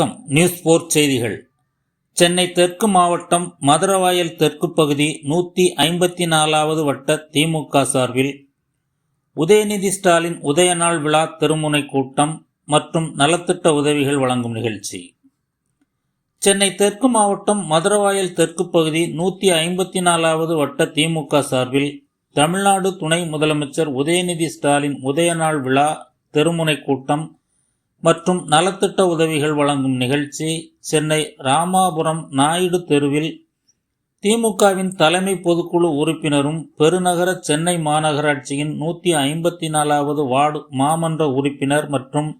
வணக்கம். நியூஸ் போர் செய்திகள். சென்னை தெற்கு மாவட்டம் மதுரவாயல் தெற்கு பகுதி நூற்றி ஐம்பத்தி நாலாவது வட்ட திமுக சார்பில் உதயநிதி ஸ்டாலின் உதயநாள் விழா திருமுனை கூட்டம் மற்றும் நலத்திட்ட உதவிகள் வழங்கும் நிகழ்ச்சி. சென்னை தெற்கு மாவட்டம் மதுரவாயல் தெற்கு பகுதி நூற்றி ஐம்பத்தி நாலாவது வட்ட திமுக சார்பில் தமிழ்நாடு துணை முதலமைச்சர் உதயநிதி ஸ்டாலின் உதயநாள் விழா தெருமுனை கூட்டம் மற்றும் நலத்திட்ட உதவிகள் வழங்கும் நிகழ்ச்சி சென்னை ராமாபுரம் நாயுடு தெருவில் திமுகவின் தலைமை பொதுக்குழு உறுப்பினரும் பெருநகர சென்னை மாநகராட்சியின் நூற்றி ஐம்பத்தி நாலாவது வார்டு மாமன்ற உறுப்பினர் மற்றும்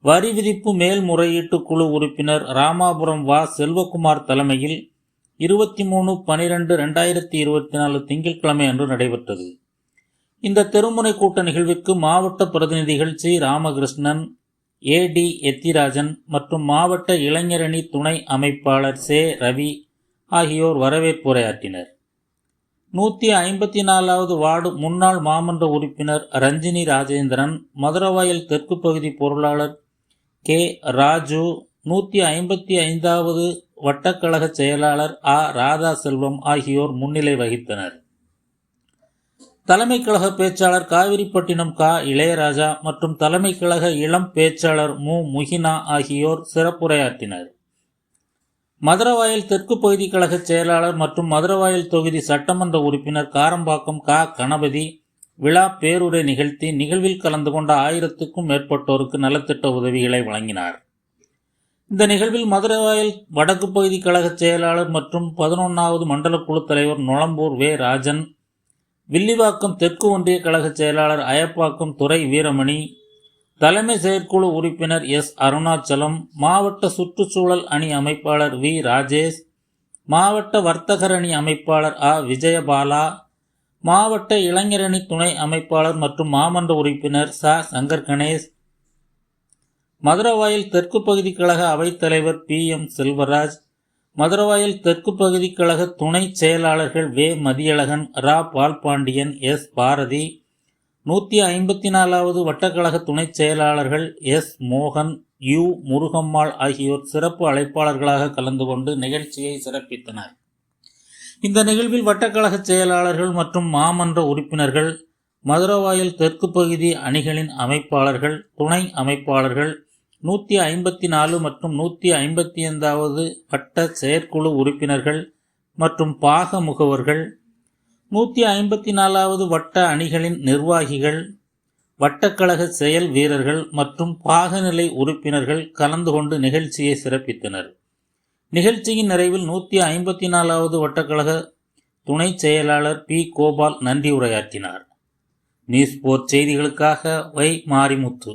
வரி விதிப்பு மேல்முறையீட்டு குழு உறுப்பினர் ராமாபுரம் வா. செல்வகுமார் தலைமையில் இருபத்தி மூணு பனிரெண்டு ரெண்டாயிரத்தி இருபத்தி நாலு திங்கட்கிழமை அன்று நடைபெற்றது. இந்த தெருமுனை கூட்ட நிகழ்வுக்கு மாவட்ட பிரதிநிதிகள் சி. ராமகிருஷ்ணன் ஏடி எத்திராஜன் மற்றும் மாவட்ட இளைஞரணி துணை அமைப்பாளர் சே. ரவி ஆகியோர் வரவேற்புரையாற்றினர் நூற்றி ஐம்பத்தி நாலாவது வார்டு முன்னாள் மாமன்ற உறுப்பினர் ரஞ்சினி ராஜேந்திரன் மதுரவாயல் தெற்கு பகுதி பொருளாளர் கே. ராஜு நூற்றி ஐம்பத்தி ஐந்தாவது வட்டக்கழக செயலாளர் ஆ. ராதா செல்வம் ஆகியோர் முன்னிலை வகித்தனர். தலைமை கழக பேச்சாளர் காவிரிப்பட்டினம் கா. இளையராஜா மற்றும் தலைமை கழக இளம் பேச்சாளர் மு. முஹினா ஆகியோர் சிறப்புரையாற்றினர். மதுரவாயல் தெற்கு பகுதி கழக செயலாளர் மற்றும் மதுரவாயல் தொகுதி சட்டமன்ற உறுப்பினர் காரம்பாக்கம் கா. கணபதி விழா பேருரை நிகழ்த்தி நிகழ்வில் கலந்து கொண்ட ஆயிரத்துக்கும் மேற்பட்டோருக்கு நலத்திட்ட உதவிகளை வழங்கினார். இந்த நிகழ்வில் மதுரவாயல் வடக்கு பகுதி கழக செயலாளர் மற்றும் பதினொன்றாவது மண்டல குழு தலைவர் நுளம்பூர் வே. ராஜன் வில்லிவாக்கம் தெற்கு ஒன்றிய கழக செயலாளர் அயப்பாக்கம் துறை வீரமணி தலைமை செயற்குழு உறுப்பினர் எஸ். அருணாச்சலம் மாவட்ட சுற்றுச்சூழல் அணி அமைப்பாளர் வி. ராஜேஷ் மாவட்ட வர்த்தகர் அணி அமைப்பாளர் அ விஜயபாலா மாவட்ட இளைஞரணி துணை அமைப்பாளர் மற்றும் மாமன்ற உறுப்பினர் ச. சங்கர் கணேஷ் மதுரவாயில் தெற்கு பகுதி கழக அவைத்தலைவர் பி. எம். செல்வராஜ் மதுரவாயில் தெற்கு பகுதி கழக துணை செயலாளர்கள் வே. மதியழகன் ரா. பால்பாண்டியன் எஸ். பாரதி நூற்றி ஐம்பத்தி நாலாவது வட்டக்கழக துணை செயலாளர்கள் எஸ். மோகன் யு. முருகம்மாள் ஆகியோர் சிறப்பு அழைப்பாளர்களாக கலந்து கொண்டு நிகழ்ச்சியை சிறப்பித்தனர். இந்த நிகழ்வில் வட்டக்கழக செயலாளர்கள் மற்றும் மாமன்ற உறுப்பினர்கள் மதுரவாயல் தெற்கு பகுதி அணிகளின் அமைப்பாளர்கள் துணை அமைப்பாளர்கள் நூற்றி ஐம்பத்தி நாலு மற்றும் நூற்றி ஐம்பத்தி ஐந்தாவது வட்ட செயற்குழு உறுப்பினர்கள் மற்றும் பாக முகவர்கள் நூற்றி ஐம்பத்தி நாலாவது வட்ட அணிகளின் நிர்வாகிகள் வட்டக்கழக செயல் வீரர்கள் மற்றும் பாகநிலை உறுப்பினர்கள் கலந்து கொண்டு நிகழ்ச்சியை சிறப்பித்தனர். நிகழ்ச்சியின் நிறைவில் நூற்றி ஐம்பத்தி நாலாவது வட்டக்கழக துணை செயலாளர் பி. கோபால் நன்றி உரையாற்றினார். நியூஸ் போர் செய்திகளுக்காக வை மாரிமுத்து.